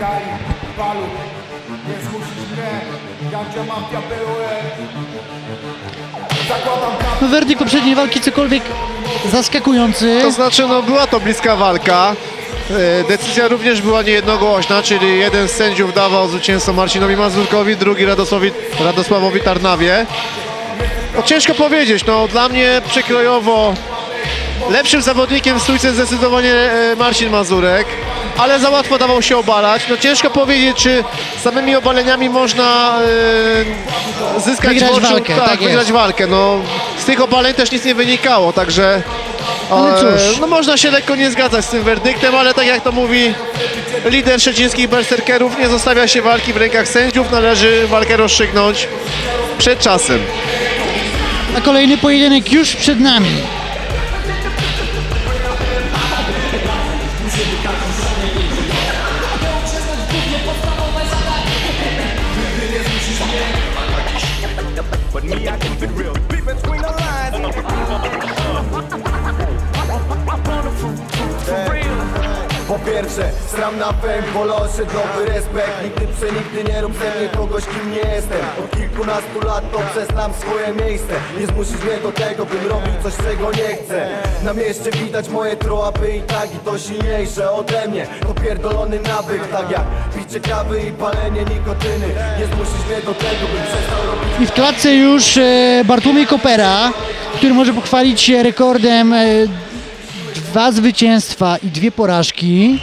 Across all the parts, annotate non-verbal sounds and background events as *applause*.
Kari, Palu, nie zmusisz mnie, Jandzia Mafia. No, werdykt poprzedniej walki cokolwiek zaskakujący. To znaczy, no była to bliska walka. E, Decyzja również była niejednogłośna, czyli jeden z sędziów dawał zwycięstwo Marcinowi Mazurkowi, drugi Radosławowi, Radosławowi Tarnawie. No ciężko powiedzieć, no dla mnie przekrojowo lepszym zawodnikiem w stójce zdecydowanie e, Marcin Mazurek, ale za łatwo dawał się obalać. No ciężko powiedzieć, czy samymi obaleniami można e, zyskać Wygrać w oczu- walkę, tak, tak jest. wygrać walkę. No, z tych obaleń też nic nie wynikało, także Ale e, cóż. No można się lekko nie zgadzać z tym werdyktem, ale tak jak to mówi lider szczecińskich berserkerów, nie zostawia się walki w rękach sędziów, należy walkę rozstrzygnąć przed czasem. A kolejny pojedynek już przed nami. Pierwsze, stram na fame, wolę osiedlowy respekt. Nigdy przenigdy nie rób ze mnie kogoś, kim nie jestem. Od kilkunastu lat dobrze znam swoje miejsce. Nie zmusisz mnie do tego, bym robił coś, czego nie chcę. Na mieście widać moje troapy i tagi To silniejsze ode mnie, to pierdolony nawyk Tak jak picie kawy i palenie nikotyny. Nie zmusisz mnie do tego, bym przestał robić I w klatce już e, Bartłomiej Kopera, który może pochwalić się rekordem e, dwa zwycięstwa i dwie porażki.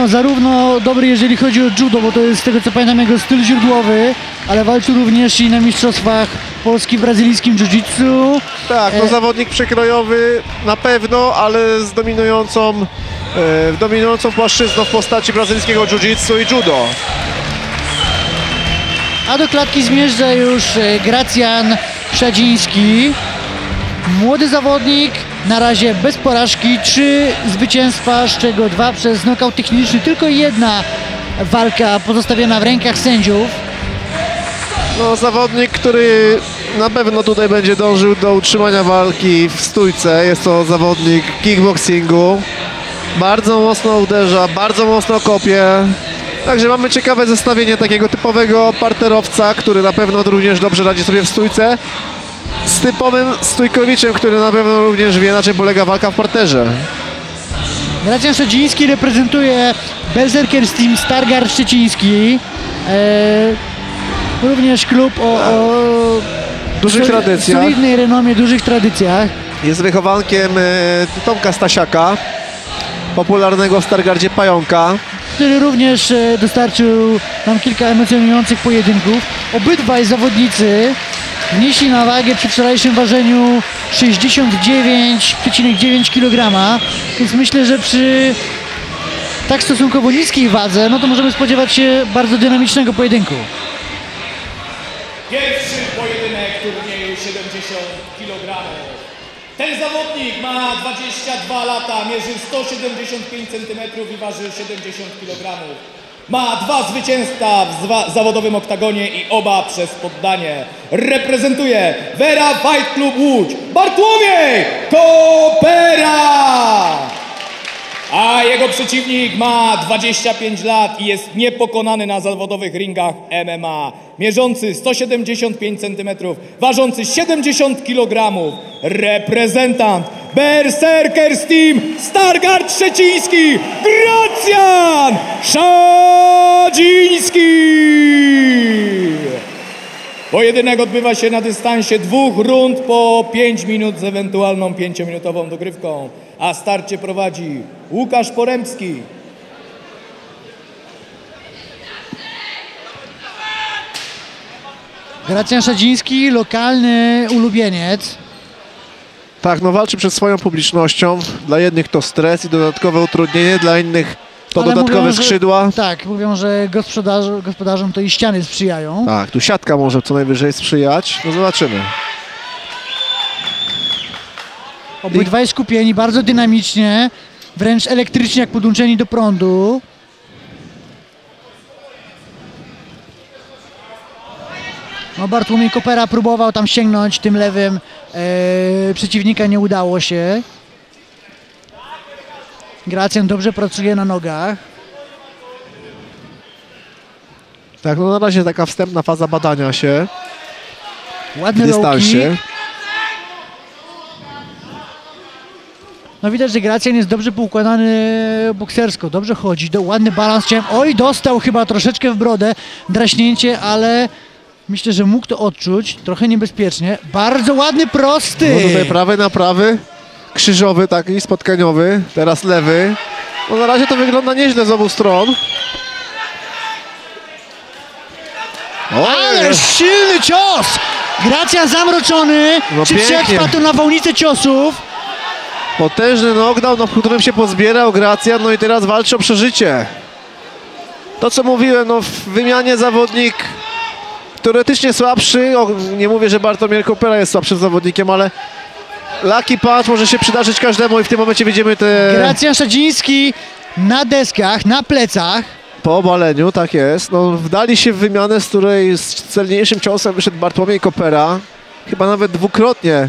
No, zarówno dobry, jeżeli chodzi o judo, bo to jest z tego co pamiętam jego styl źródłowy, ale walczył również i na mistrzostwach Polski w brazylijskim jiu-jitsu. Tak, no E, zawodnik przekrojowy na pewno, ale z dominującą, e, dominującą płaszczyzną w postaci brazylijskiego jiu-jitsu i judo. A do klatki zmierza już e, Gracjan Szadziński. Młody zawodnik, na razie bez porażki, trzy zwycięstwa, z czego dwa przez nokaut techniczny. Tylko jedna walka pozostawiona w rękach sędziów. No zawodnik, który na pewno tutaj będzie dążył do utrzymania walki w stójce. Jest to zawodnik kickboxingu. Bardzo mocno uderza, bardzo mocno kopie. Także mamy ciekawe zestawienie takiego typowego parterowca, który na pewno również dobrze radzi sobie w stójce. Z typowym stójkowiczem, który na pewno również wie na czym polega walka w parterze. Gracjan Szadziński reprezentuje Berserkers Team Stargard Szczeciński. E, również klub o, o Dużych soli- tradycjach. solidnej renomie, dużych tradycjach. Jest wychowankiem e, Tomka Stasiaka, popularnego w Stargardzie Pająka. który również e, dostarczył nam kilka emocjonujących pojedynków. Obydwaj zawodnicy wnieśli na wagę przy wczorajszym ważeniu 69,9 kg, więc myślę, że przy tak stosunkowo niskiej wadze, no to możemy spodziewać się bardzo dynamicznego pojedynku. Pierwszy pojedynek turnieju 70 kg. Ten zawodnik ma 22 lata, mierzy 175 cm i waży 70 kg. Ma dwa zwycięstwa w zawodowym oktagonie i oba przez poddanie. Reprezentuje Vera Fight Club Łódź Bartłomiej Kopera! A jego przeciwnik ma 25 lat i jest niepokonany na zawodowych ringach MMA. Mierzący 175 cm, ważący 70 kg. Reprezentant Berserkers Team Stargard Szczeciński Gracjan Szadziński! Pojedynek odbywa się na dystansie dwóch rund po 5 minut z ewentualną 5-minutową dogrywką, a starcie prowadzi Łukasz Poremski. Gracjan Szadziński, lokalny ulubieniec. Tak, no walczy przed swoją publicznością. Dla jednych to stres i dodatkowe utrudnienie, dla innych to Ale dodatkowe mówią, że- skrzydła. Tak, mówią, że gospodarzom, gospodarzom to i ściany sprzyjają. Tak, tu siatka może co najwyżej sprzyjać. No zobaczymy. Obydwaj skupieni bardzo dynamicznie, wręcz elektrycznie jak podłączeni do prądu. No Bartłomiej Kopera próbował tam sięgnąć tym lewym e, przeciwnika, nie udało się. Gracjan dobrze pracuje na nogach. Tak, no na razie taka wstępna faza badania się. Ładny w dystansie. No widać, że Gracjan jest dobrze poukładany boksersko, dobrze chodzi, do, ładny balans chciałem. Oj, dostał chyba troszeczkę w brodę, draśnięcie, ale myślę, że mógł to odczuć, trochę niebezpiecznie. Bardzo ładny prosty! No tutaj prawy na prawy krzyżowy taki, spotkaniowy, teraz lewy. No na razie to wygląda nieźle z obu stron. Ale silny cios! Gracjan zamroczony, No czy przetrwa to nawałnicę ciosów? Potężny knockdown, na którym się pozbierał Gracjan, no i teraz walczy o przeżycie. To co mówiłem, no w wymianie zawodnik teoretycznie słabszy, o, nie mówię, że Bartomier Kopera jest słabszym zawodnikiem, ale Lucky Punch może się przydarzyć każdemu i w tym momencie widzimy te Gracjan Szadziński na deskach, na plecach. po obaleniu, tak jest. No wdali się w wymianę, z której z celniejszym ciosem wyszedł Bartłomiej Kopera. Chyba nawet dwukrotnie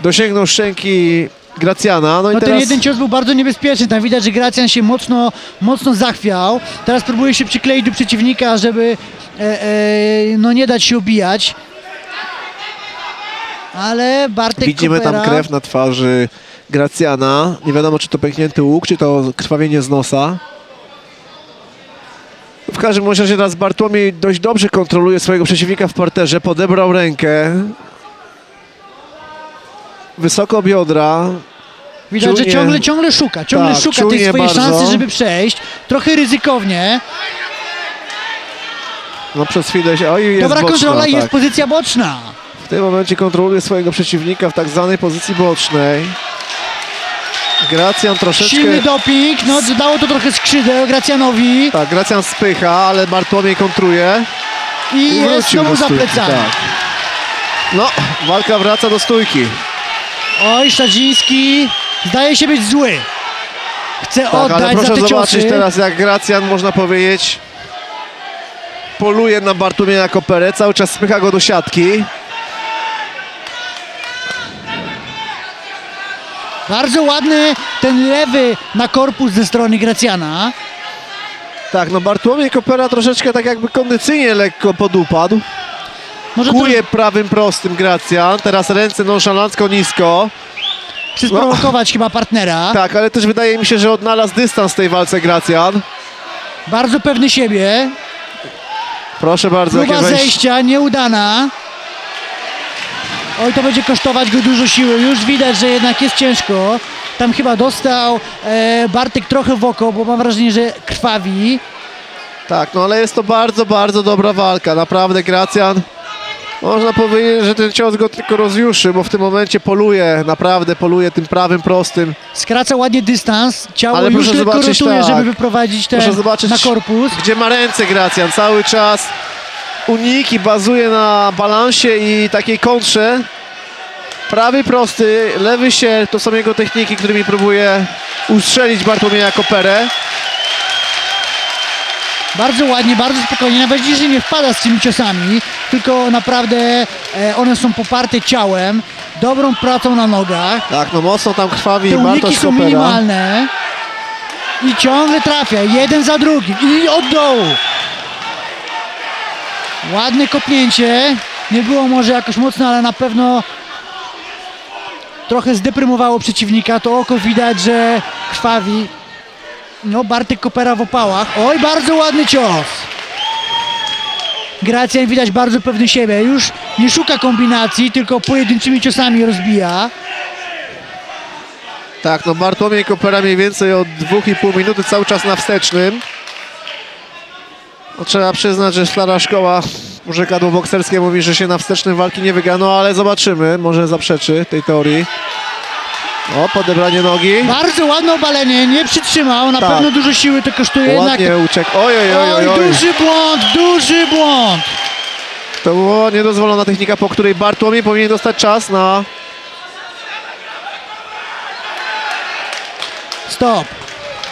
dosięgnął szczęki Gracjana. No, i No ten teraz... jeden cios był bardzo niebezpieczny, tam widać, że Gracjan się mocno, mocno zachwiał. Teraz próbuje się przykleić do przeciwnika, żeby e, e, no nie dać się ubijać. Ale Bartek Widzimy tam krew na twarzy Gracjana. Nie wiadomo, czy to pęknięty łuk, czy to krwawienie z nosa. W każdym razie teraz Bartłomiej dość dobrze kontroluje swojego przeciwnika w parterze. Podebrał rękę. Wysoko biodra. Widać, że czujnie- ciągle, ciągle szuka, ciągle Tak, szuka tej swojej bardzo. szansy, żeby przejść. Trochę ryzykownie. No przez chwilę się... Oj, jest Dobra boczna, kontrola i tak. jest pozycja boczna. W tym momencie kontroluje swojego przeciwnika w tak zwanej pozycji bocznej. Gracjan troszeczkę... Silny doping, no dało to trochę skrzydeł Gracjanowi Tak, Gracjan spycha, ale Bartłomiej kontruje. i jest wrócił znowu za plecami. tak. No, walka wraca do stójki. Oj, Szadziński zdaje się być zły. Chce Tak, ale oddać za proszę te zobaczyć ciosy. teraz, jak Gracjan, można powiedzieć, poluje na Bartłomieja Koperę, cały czas spycha go do siatki. Bardzo ładny ten lewy na korpus ze strony Gracjana. Tak, no Bartłomiej Kopera troszeczkę tak jakby kondycyjnie lekko podupadł. Może to Kuje prawym prostym Gracjan, teraz ręce nonszalancko nisko. chce sprowokować chyba partnera. Tak, ale też wydaje mi się, że odnalazł dystans w tej walce Gracjan. Bardzo pewny siebie. Proszę bardzo, Próba zejścia nieudana. Oj, to będzie kosztować go dużo siły. Już widać, że jednak jest ciężko. Tam chyba dostał e, Bartek trochę w oko, bo mam wrażenie, że krwawi. Tak, no ale jest to bardzo, bardzo dobra walka. Naprawdę Gracjan, można powiedzieć, że ten cios go tylko rozjuszy, bo w tym momencie poluje, naprawdę poluje tym prawym prostym. Skraca ładnie dystans. Ciało Ale już zobaczyć, rotuje, tak. żeby wyprowadzić ten Proszę zobaczyć, na korpus. gdzie ma ręce Gracjan. Cały czas uniki, bazuje na balansie i takiej kontrze. Prawy prosty, lewy się, to są jego techniki, którymi próbuje ustrzelić Bartłomieja Koperę. Bardzo ładnie, bardzo spokojnie, nawet jeżeli nie wpada z tymi ciosami, tylko naprawdę e, one są poparte ciałem, dobrą pracą na nogach. Tak, no mocno tam krwawi Te uniki Bartosz są Kopera. minimalne i ciągle trafia, jeden za drugim i od dołu. Ładne kopnięcie, nie było może jakoś mocno, ale na pewno trochę zdeprymowało przeciwnika, to oko widać, że krwawi. No, Bartek Kopera w opałach. Oj, bardzo ładny cios. Gracjan widać bardzo pewny siebie. Już nie szuka kombinacji, tylko pojedynczymi ciosami rozbija. Tak, no Bartłomiej Kopera mniej więcej od 2,5 minuty cały czas na wstecznym. No, trzeba przyznać, że stara szkoła urzekadło bokserskie mówi, że się na wstecznym walki nie wygrano, ale zobaczymy, może zaprzeczy tej teorii. O, podebranie nogi. Bardzo ładne obalenie, nie przytrzymał, na Tak. pewno dużo siły to kosztuje jednak. Ładnie uciekł. Oj, oj, oj, oj, Oj, duży błąd, duży błąd. To była niedozwolona technika, po której Bartłomiej powinien dostać czas na... Stop.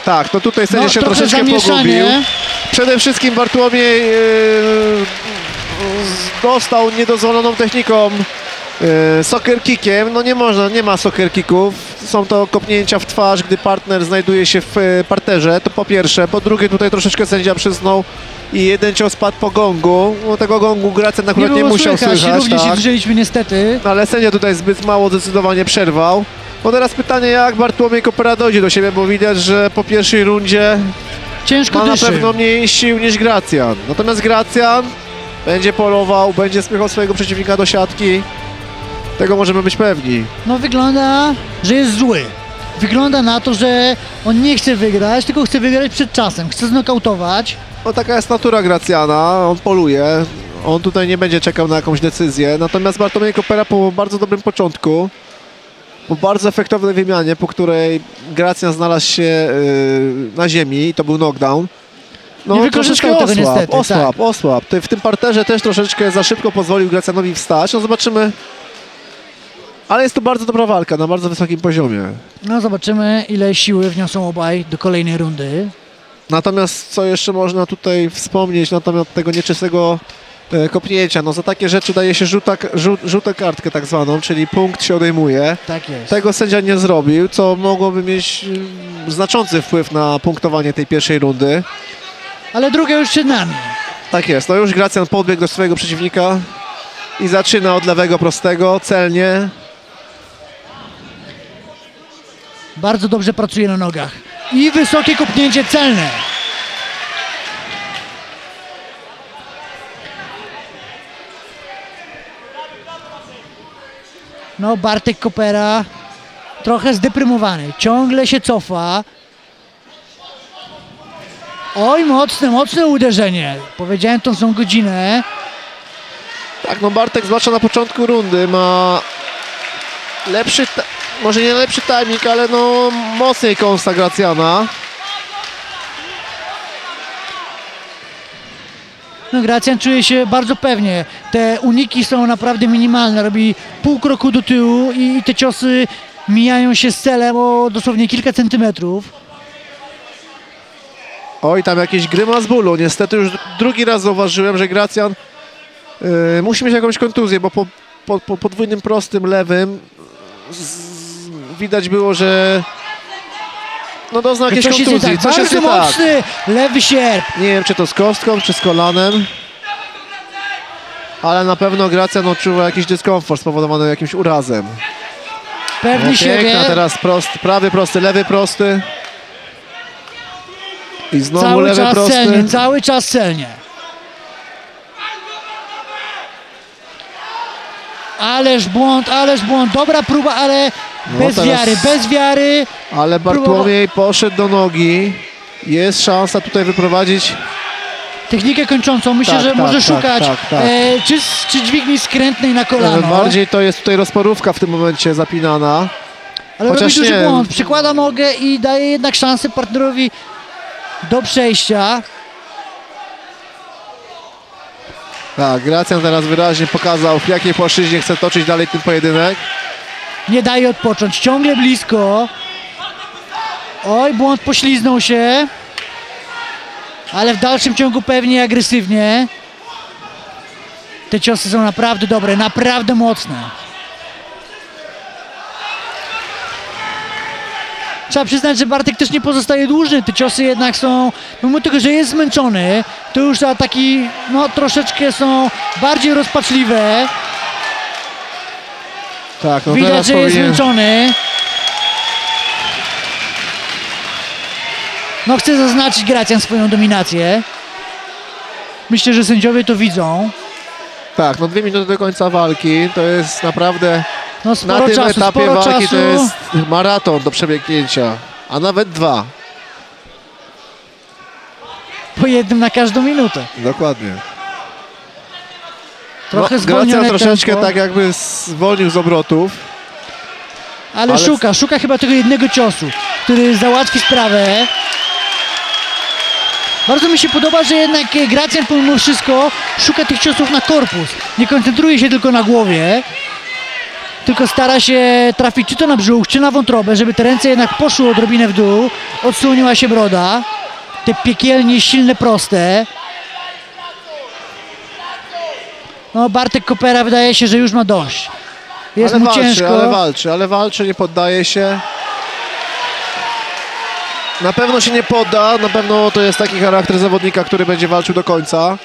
Tak, to tutaj sędzia No, się troszeczkę pogubił. Przede wszystkim Bartłomiej z- dostał niedozwoloną techniką yy, soccer kickiem. No nie można, nie ma soccer kicków są to kopnięcia w twarz, gdy partner znajduje się w e, parterze, to po pierwsze. Po drugie, tutaj troszeczkę sędzia przyznał i jeden cios padł po gongu. No, tego gongu Gracjan Nie akurat nie, było musiał słychać, słychać. również tak. nie niestety. No, ale sędzia tutaj zbyt mało zdecydowanie przerwał. No teraz pytanie, jak Bartłomiej Kopera dojdzie do siebie, bo widać, że po pierwszej rundzie Ciężko ma na dyszy. pewno mniej sił niż Gracjan. Natomiast Gracjan będzie polował, będzie spychał swojego przeciwnika do siatki. Tego możemy być pewni. No wygląda, że jest zły. Wygląda na to, że on nie chce wygrać, tylko chce wygrać przed czasem. Chce znokautować. No taka jest natura Gracjana, on poluje. On tutaj nie będzie czekał na jakąś decyzję. Natomiast Bartłomiej Kopera po bardzo dobrym początku, po bardzo efektownej wymianie, po której Gracjan znalazł się yy, na ziemi i to był knockdown. No, Nie wykorzystał troszeczkę tego osłab, niestety, Osłab, osłab. Ty- W tym parterze też troszeczkę za szybko pozwolił Gracjanowi wstać. No zobaczymy. Ale jest to bardzo dobra walka na bardzo wysokim poziomie. No zobaczymy, ile siły wniosą obaj do kolejnej rundy. Natomiast co jeszcze można tutaj wspomnieć na temat tego nieczystego kopnięcia? No za takie rzeczy daje się żółta, żół, żółtą kartkę tak zwaną, czyli punkt się odejmuje. Tak jest. Tego sędzia nie zrobił, co mogłoby mieć mm, znaczący wpływ na punktowanie tej pierwszej rundy. Ale druga już przed nami. Tak jest, no już Gracjan podbiegł do swojego przeciwnika i zaczyna od lewego prostego, celnie. Bardzo dobrze pracuje na nogach. I wysokie kopnięcie celne. No, Bartek Kopera trochę zdeprymowany. Ciągle się cofa. Oj, mocne, mocne uderzenie. Powiedziałem tą są godzinę. Tak, no Bartek zwłaszcza na początku rundy ma lepszy, może nie lepszy timing, ale no mocniej kąsa Gracjana. No Gracjan czuje się bardzo pewnie. Te uniki są naprawdę minimalne. Robi pół kroku do tyłu i, i te ciosy mijają się z celem o dosłownie kilka centymetrów. Oj, tam jakieś grymas bólu. Niestety już drugi raz zauważyłem, że Gracjan yy, musi mieć jakąś kontuzję, bo po, po, po podwójnym prostym lewym z, widać było, że no doznał jakiejś Coś jest kontuzji. tak. Coś jest tak. mocny lewy sierp. Nie wiem, czy to z kostką, czy z kolanem. Ale na pewno Gracjan odczuwa jakiś dyskomfort spowodowany jakimś urazem. Pewny No, siebie. piękna teraz prost, prawy prosty, lewy prosty. I znowu Cały lewy czas prosty. celnie, cały czas celnie. Ależ błąd, ależ błąd. Dobra próba, ale No bez teraz- wiary, bez wiary. Ale Bartłomiej poszedł do nogi. Jest szansa tutaj wyprowadzić. Technikę kończącą. Myślę, Tak, że tak, może tak, szukać tak, tak. E, czy, czy dźwigni skrętnej na kolano. Bardziej to jest tutaj rozporówka w tym momencie zapinana. Ale Chociaż robi duży błąd. Przykłada nogę i daje jednak szansę partnerowi do przejścia. Tak, Gracjan teraz wyraźnie pokazał, w jakiej płaszczyźnie chce toczyć dalej ten pojedynek. Nie daje odpocząć. Ciągle blisko. Oj, błąd pośliznął się. Ale w dalszym ciągu pewnie agresywnie. Te ciosy są naprawdę dobre, naprawdę mocne. Trzeba przyznać, że Bartek też nie pozostaje dłużny. Te ciosy jednak są, mimo tego, że jest zmęczony, to już ataki no, troszeczkę są bardziej rozpaczliwe. Tak, no Widać, że jest powinien... zmęczony. No chce zaznaczyć Gracjan swoją dominację. Myślę, że sędziowie to widzą. Tak, no dwie minuty do końca walki. To jest naprawdę No na tym czasu, etapie walki czasu. to jest maraton do przebiegnięcia. A nawet dwa. Po jednym na każdą minutę. Dokładnie. Trochę no, zwolnione Gracjan troszeczkę tempo, tak jakby zwolnił z obrotów. ale, ale- szuka, szuka chyba tego jednego ciosu, który załatwi sprawę. Bardzo mi się podoba, że jednak Gracjan pomimo wszystko szuka tych ciosów na korpus. Nie koncentruje się tylko na głowie, tylko stara się trafić czy to na brzuch, czy na wątrobę, żeby te ręce jednak poszły odrobinę w dół, odsłoniła się broda. Te piekielnie silne, proste. No Bartek Kopera wydaje się, że już ma dość. Jest ale mu walczy, ciężko. ale walczy, ale walczy, nie poddaje się. Na pewno się nie podda, na pewno to jest taki charakter zawodnika, który będzie walczył do końca.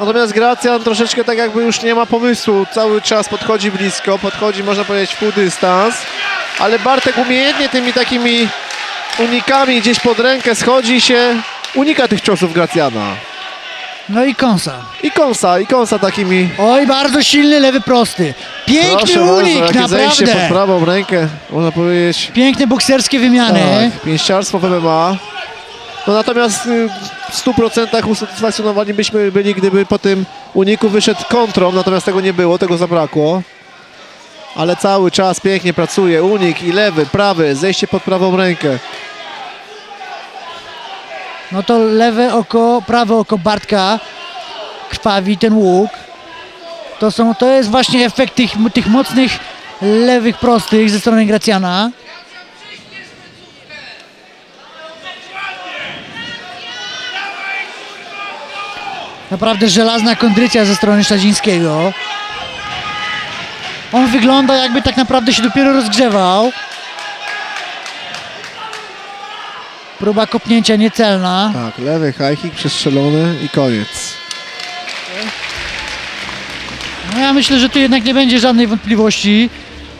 Natomiast Gracjan troszeczkę tak jakby już nie ma pomysłu, cały czas podchodzi blisko, podchodzi można powiedzieć w pół dystans, ale Bartek umiejętnie tymi takimi unikami gdzieś pod rękę schodzi się, unika tych ciosów Gracjana. No i kąsa. I kąsa, i kąsa takimi Oj, bardzo silny lewy prosty. Piękny Proszę bardzo, unik, jakie zejście pod naprawdę. prawą rękę, można powiedzieć. Piękne bokserskie wymiany. Tak, pięściarstwo w MMA. No natomiast y, w 100% usatysfakcjonowani byśmy byli, gdyby po tym uniku wyszedł kontrą, natomiast tego nie było, tego zabrakło. Ale cały czas pięknie pracuje, unik i lewy, prawy, zejście pod prawą rękę. No to lewe oko, prawe oko Bartka krwawi ten łuk. To, są, to jest właśnie efekt tych, tych mocnych lewych prostych ze strony Gracjana. Naprawdę żelazna kondycja ze strony Szadzińskiego. On wygląda jakby tak naprawdę się dopiero rozgrzewał. Próba kopnięcia niecelna. Tak, lewy high kick przestrzelony i koniec. No ja myślę, że tu jednak nie będzie żadnej wątpliwości.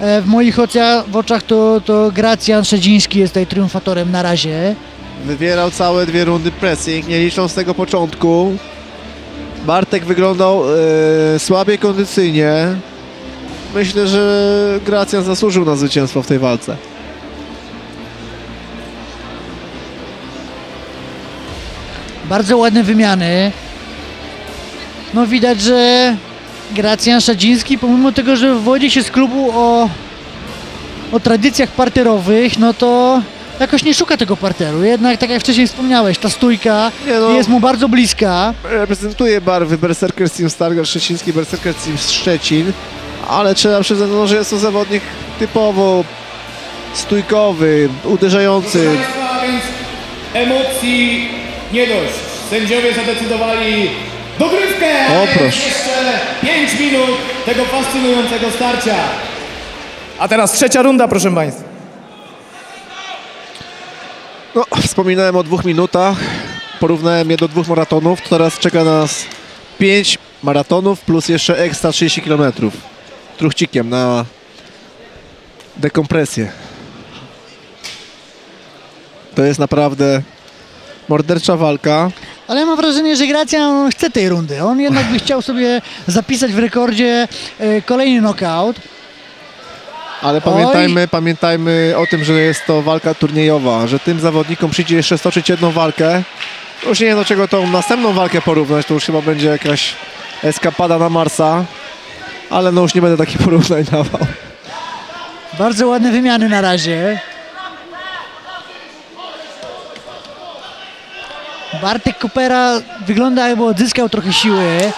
E, W moich ocia, w oczach to, to Gracjan Szedziński jest tutaj triumfatorem na razie. Wywierał całe dwie rundy pressing, nie licząc tego początku. Bartek wyglądał e, słabiej kondycyjnie. Myślę, że Gracjan zasłużył na zwycięstwo w tej walce. Bardzo ładne wymiany. No widać, że Gracjan Szadziński, pomimo tego, że wywodzi się z klubu o, o tradycjach parterowych, no to jakoś nie szuka tego parteru. Jednak, tak jak wcześniej wspomniałeś, ta stójka no. jest mu bardzo bliska. reprezentuje barwy Berserker Team Stargard Szczeciński, Berserker Team Szczecin, ale trzeba przyznać, no, że jest to zawodnik typowo stójkowy, uderzający. Proszę Państwa, więc emocji nie dość. Sędziowie zadecydowali dogrywkę, O, proszę. jeszcze 5 minut tego fascynującego starcia. A teraz trzecia runda, proszę Państwa. No, wspominałem o dwóch minutach, porównałem je do dwóch maratonów, teraz czeka nas pięć maratonów plus jeszcze ekstra 30 km. Truchcikiem na dekompresję. To jest naprawdę mordercza walka. Ale ja mam wrażenie, że Gracjan chce tej rundy. On jednak by chciał sobie zapisać w rekordzie e, kolejny knockout. Ale pamiętajmy, pamiętajmy o tym, że jest to walka turniejowa, że tym zawodnikom przyjdzie jeszcze stoczyć jedną walkę. Już nie wiem do czego tą następną walkę porównać, to już chyba będzie jakaś eskapada na Marsa. Ale no już nie będę takich *laughs* porównań dawał. Bardzo ładne wymiany na razie. Bartek Kopera wygląda jakby odzyskał trochę siły.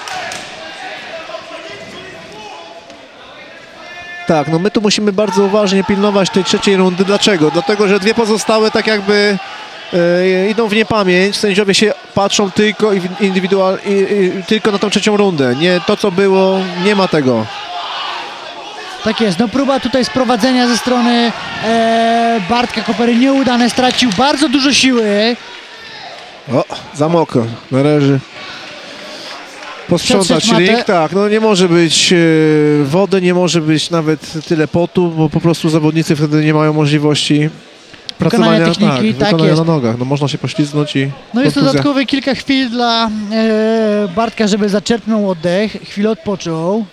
Tak, no my tu musimy bardzo uważnie pilnować tej trzeciej rundy. Dlaczego? Dlatego, że dwie pozostałe tak jakby e, idą w niepamięć. Sędziowie się patrzą tylko, indywidual, i, i, tylko na tą trzecią rundę. Nie to, co było, nie ma tego. Tak jest, no próba tutaj sprowadzenia ze strony e, Bartka Kopery nieudane, stracił bardzo dużo siły. O, za mokro. Należy posprzątać ring. Tak, no nie może być e, wody, nie może być nawet tyle potu, bo po prostu zawodnicy wtedy nie mają możliwości Wykonania pracowania techniki, tak, tak na nogach. No można się poślizgnąć i No jest kontuzja. dodatkowe kilka chwil dla e, Bartka, żeby zaczerpnął oddech, chwilę odpoczął.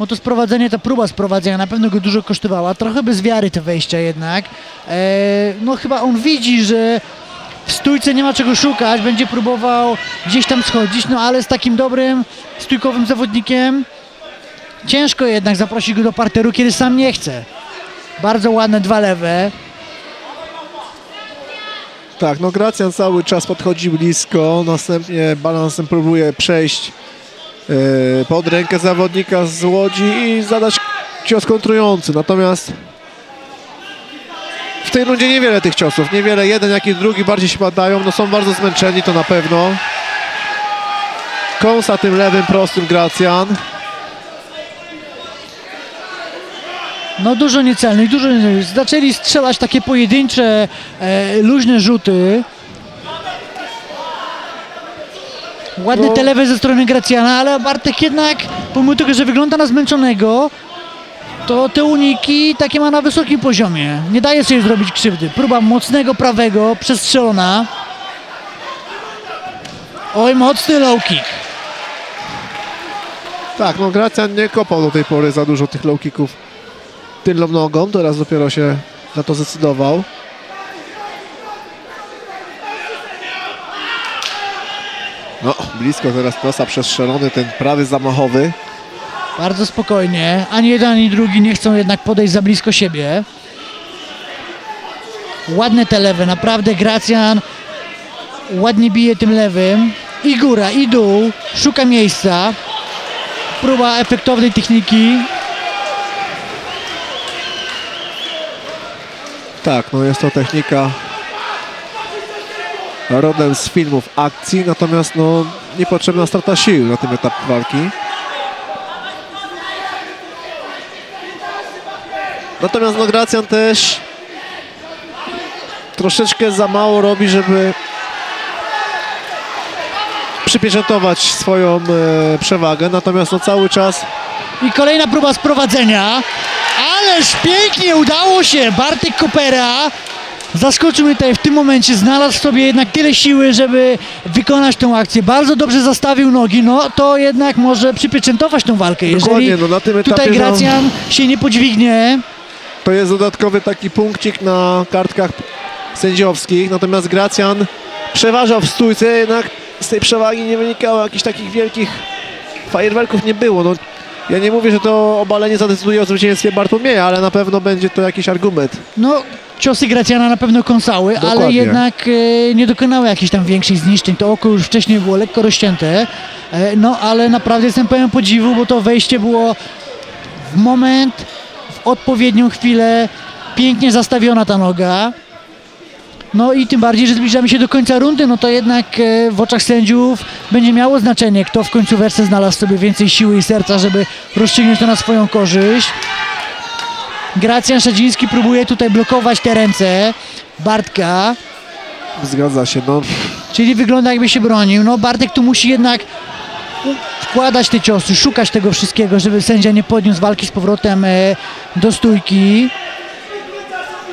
No to sprowadzenie, ta próba sprowadzenia na pewno go dużo kosztowała. Trochę bez wiary te wejścia jednak. E, no chyba on widzi, że w stójce nie ma czego szukać, będzie próbował gdzieś tam schodzić, no ale z takim dobrym, stójkowym zawodnikiem ciężko jednak zaprosić go do parteru, kiedy sam nie chce. Bardzo ładne dwa lewe. Tak, no Gracjan cały czas podchodzi blisko, następnie balansem próbuje przejść e, pod rękę zawodnika z Łodzi i zadać cios kontrujący. Natomiast tej rundzie niewiele tych ciosów, niewiele. Jeden, jak i drugi bardziej się badają, no są bardzo zmęczeni, to na pewno. Kąsa tym lewym prostym Gracjan. No dużo niecelnych, dużo niecelnych. Zaczęli strzelać takie pojedyncze, e, luźne rzuty. Ładny no. ze strony Gracjana, ale Bartek jednak, pomimo tego, że wygląda na zmęczonego, to te uniki takie ma na wysokim poziomie. Nie daje sobie zrobić krzywdy. Próba mocnego prawego, przestrzelona. Oj, mocny low kick. Tak, no Gracjan nie kopał do tej pory za dużo tych low kicków tylną nogą, teraz dopiero się na to zdecydował. No, blisko teraz prosta przestrzelony ten prawy zamachowy. Bardzo spokojnie. Ani jeden, ani drugi nie chcą jednak podejść za blisko siebie. Ładne te lewe, naprawdę Gracjan ładnie bije tym lewym. I góra, i dół. Szuka miejsca. Próba efektownej techniki. Tak, no jest to technika rodem z filmów akcji, natomiast no niepotrzebna strata sił na tym etapie walki. Natomiast no Gracjan też troszeczkę za mało robi, żeby przypieczętować swoją e, przewagę, natomiast no cały czas I kolejna próba sprowadzenia. Ależ pięknie udało się. Bartek Kopera zaskoczył tutaj w tym momencie. Znalazł sobie jednak tyle siły, żeby wykonać tę akcję. Bardzo dobrze zastawił nogi. No to jednak może przypieczętować tą walkę. Jeżeli Dokładnie, no na tym etapie tutaj no- Gracjan się nie podźwignie. To jest dodatkowy taki punkcik na kartkach sędziowskich, natomiast Gracjan przeważał w stójce, jednak z tej przewagi nie wynikało jakichś takich wielkich fajerwerków nie było. No, ja nie mówię, że to obalenie zadecyduje o zwycięstwie Bartłomieja, ale na pewno będzie to jakiś argument. No ciosy Gracjana na pewno kąsały, ale Dokładnie. jednak e, nie dokonały jakichś tam większych zniszczeń. To oko już wcześniej było lekko rozcięte. E, no ale naprawdę jestem pełen podziwu, bo to wejście było w moment, odpowiednią chwilę, pięknie zastawiona ta noga. No i tym bardziej, że zbliżamy się do końca rundy, no to jednak e, w oczach sędziów będzie miało znaczenie, kto w końcu wersję znalazł sobie więcej siły i serca, żeby rozstrzygnąć to na swoją korzyść. Gracjan Szadziński próbuje tutaj blokować te ręce Bartka, Zgadza się, no. czyli wygląda jakby się bronił. No Bartek tu musi jednak wkładać te ciosy, szukać tego wszystkiego, żeby sędzia nie podniósł walki z powrotem e, do stójki.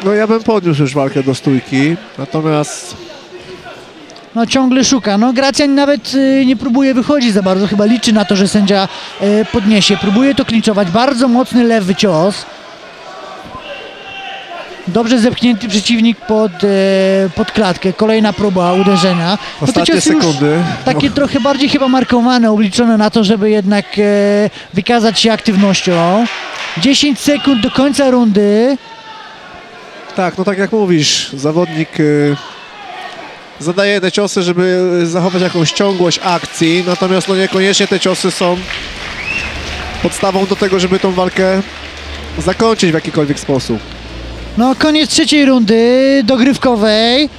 No ja bym podniósł już walkę do stójki, natomiast No ciągle szuka. No Gracjan nawet e, nie próbuje wychodzić za bardzo, chyba liczy na to, że sędzia e, podniesie. Próbuje to klinczować. Bardzo mocny lewy cios. Dobrze zepchnięty przeciwnik pod, e, pod klatkę. Kolejna próba uderzenia. No ostatnie już sekundy. Takie trochę bardziej chyba markowane, obliczone na to, żeby jednak e, wykazać się aktywnością. 10 sekund do końca rundy. Tak, no tak jak mówisz, zawodnik y, zadaje te ciosy, żeby zachować jakąś ciągłość akcji, natomiast no niekoniecznie te ciosy są podstawą do tego, żeby tą walkę zakończyć w jakikolwiek sposób. No koniec trzeciej rundy dogrywkowej.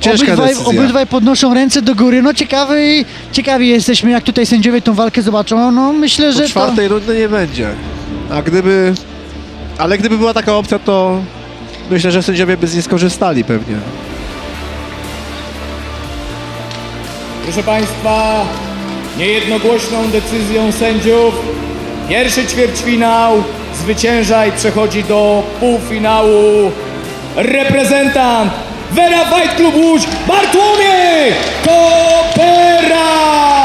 Ciężka obydwaj, decyzja. obydwaj podnoszą ręce do góry. No ciekawy, ciekawi jesteśmy, jak tutaj sędziowie tą walkę zobaczą. No myślę, że to... czwartej rundy nie będzie. A gdyby... Ale gdyby była taka opcja, to myślę, że sędziowie by z niej skorzystali pewnie. Proszę Państwa, niejednogłośną decyzją sędziów pierwszy ćwierćfinał zwycięża i przechodzi do półfinału reprezentant Vera Fight Club Łódź Bartłomiej Kopera!